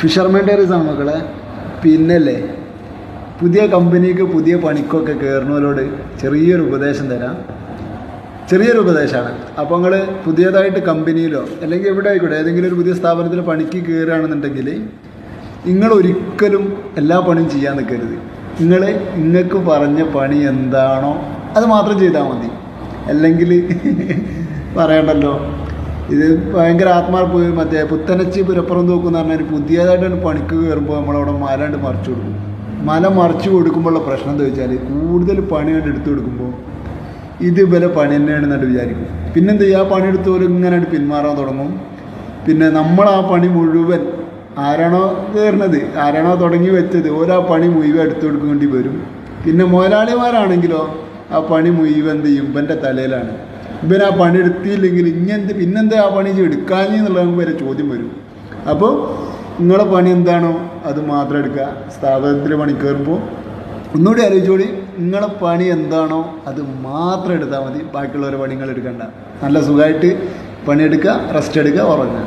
Fisherman diaries ആണ് മക്കളെ. പിന്നല്ലേ പുതിയ കമ്പനിക്ക് പുതിയ പണിക്കൊക്കെ കയറുന്നവരോട് ചെറിയൊരു ഉപദേശം തരാം. ചെറിയൊരു ഉപദേശമാണ്. അപ്പോൾ നിങ്ങൾ പുതിയതായിട്ട് കമ്പനിയിലോ അല്ലെങ്കിൽ എവിടെ ആയിക്കോട്ടെ ഏതെങ്കിലും ഒരു പുതിയ സ്ഥാപനത്തിൽ പണിക്ക് കയറുകയാണെന്നുണ്ടെങ്കിൽ നിങ്ങൾ ഒരിക്കലും എല്ലാ പണിയും ചെയ്യാൻ നിൽക്കരുത്. നിങ്ങൾ നിങ്ങൾക്ക് പറഞ്ഞ പണി എന്താണോ അത് മാത്രം ചെയ്താൽ മതി. അല്ലെങ്കിൽ പറയണ്ടല്ലോ ഇത് ഭയങ്കര ആത്മാർപ്പ്. മറ്റേ പുത്തനച്ചി പുരപ്പുറം തൂക്കുന്ന പറഞ്ഞാൽ പുതിയതായിട്ട് പണിക്ക് കയറുമ്പോൾ നമ്മളവിടെ മലാണ്ട് മറിച്ചു കൊടുക്കും. മല മറിച്ചു കൊടുക്കുമ്പോഴുള്ള പ്രശ്നം എന്താ വെച്ചാൽ കൂടുതൽ പണിയായിട്ട് എടുത്തു കൊടുക്കുമ്പോൾ ഇത് ഇവരെ പണി തന്നെയാണെന്നിട്ട് വിചാരിക്കും. പിന്നെന്ത് ചെയ്യുക ആ പണിയെടുത്തവർ ഇങ്ങനെ പിന്മാറാൻ തുടങ്ങും. പിന്നെ നമ്മൾ ആ പണി മുഴുവൻ ആരാണോ കയറുന്നത് ആരാണോ തുടങ്ങി വെച്ചത് ഓരോ പണി മുഴുവൻ എടുത്തു കൊടുക്കേണ്ടി വരും. പിന്നെ മുതലാളിമാരാണെങ്കിലോ ആ പണി മുഴുവൻ എന്ത് ചെയ്യും? തലയിലാണ്. ഇവൻ ആ പണി എടുത്തില്ലെങ്കിൽ ഇങ്ങനത്തെ പിന്നെന്താ ആ പണി എടുക്കാഞ്ഞ് എന്നുള്ളത് വരെ ചോദ്യം വരും. അപ്പോൾ നിങ്ങളെ പണി എന്താണോ അത് മാത്രം എടുക്കുക. സ്ഥാപനത്തിൽ പണി കയറുമ്പോൾ ഒന്നുകൂടി ആലോചിച്ചോളി നിങ്ങളെ പണി എന്താണോ അത് മാത്രം എടുത്താൽ മതി. ബാക്കിയുള്ളവരെ പണികൾ എടുക്കണ്ട. നല്ല സുഖമായിട്ട് പണിയെടുക്കുക റെസ്റ്റ് എടുക്കുക ഉറങ്ങുക.